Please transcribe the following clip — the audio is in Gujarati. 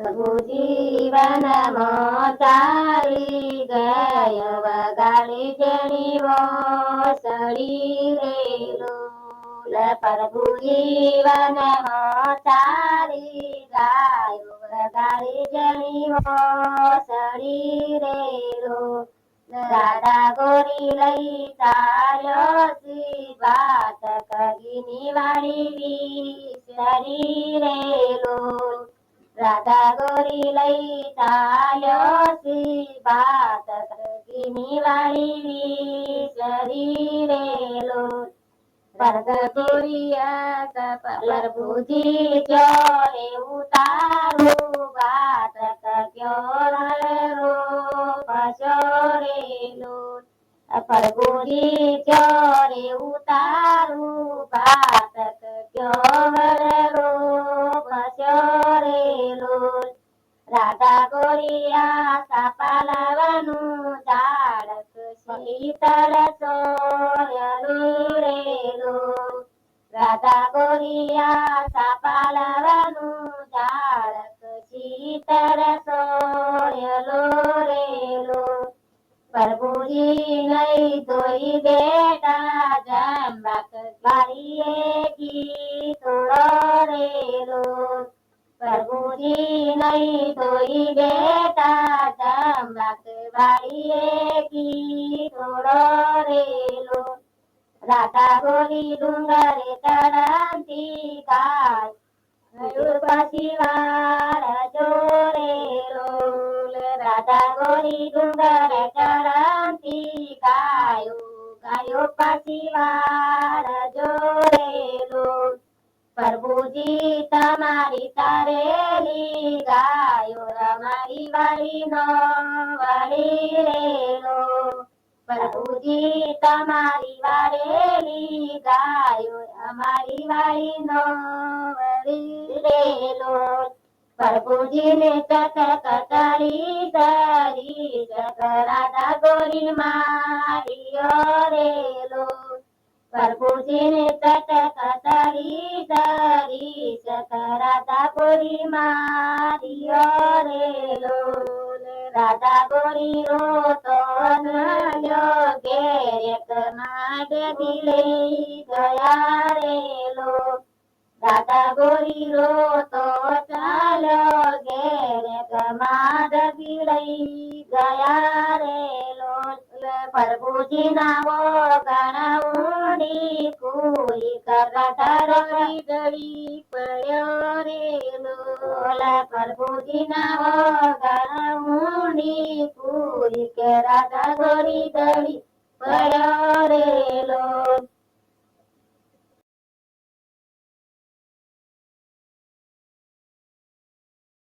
પ્રભુ જીવનમાં ચાલી ગયો વગાડી જણીવો સડી રેલો પ્રભુ જીવન ચાલી ગાયો વગાડી જણીવો સડી રેલો દાદા ગોરી લઈ ચાલ્યો શ્રી વાત કગીની વાળી શરીરેલો રાધા ગોરી લઈ ચાલ્યો સી વાત કગીની વાળી શરીરેલો પરગોરિયા પ્રભુજી ચોરે ઉતારું વાત ક્યો રો પશોરેલો પ્રભુજી ચોરે ઉતારું વાત ક્યો રાધા ગોરિયા સાપા લાવવાનું ઝાડક શીતળ સોયલું રેલો રાધા ગોરિયા સાપા લાવવાનું ઝાડક શીતળ સોયલો રેલો પ્રભુજી નહીં ધોઈ બેટા જંબક બાક ગીતો પ્રભુજી નહીં ધોઈ બેટા જંબક વાળીએ ગીતો રેલો રાધા ગોરી ડુંગરે વાર જોરેલો પ્રભુજી અમારી વાળી નો વળી રેલો પ્રભુજી તમારી વાળેલી ગાયો, અમારી વાળી નો વળી રેલો પ્રભુજીને ચટક કરી કરી ચકરાદા ગોરી મારિયો રેલો પ્રભુજીને ચટક કરી કરી ચકરાદા ગોરી મારિયો રેલો રાધા ગોરી રો તો નયો ઘેરેક માડે દિલે ગયા રેલો રાધા ગોરી રો તો ચાલો ઘેરે કમાડ પીળઈ ગયા રે લો પ્રભુજી નાવો ગણાઉડી કુઈ કરતા રડી ગળી પડ્યો લોલ પ્રભુજી નાવો ગણાઉડી કુઈ કે રાધા ગોરી દળી પડ્યો રે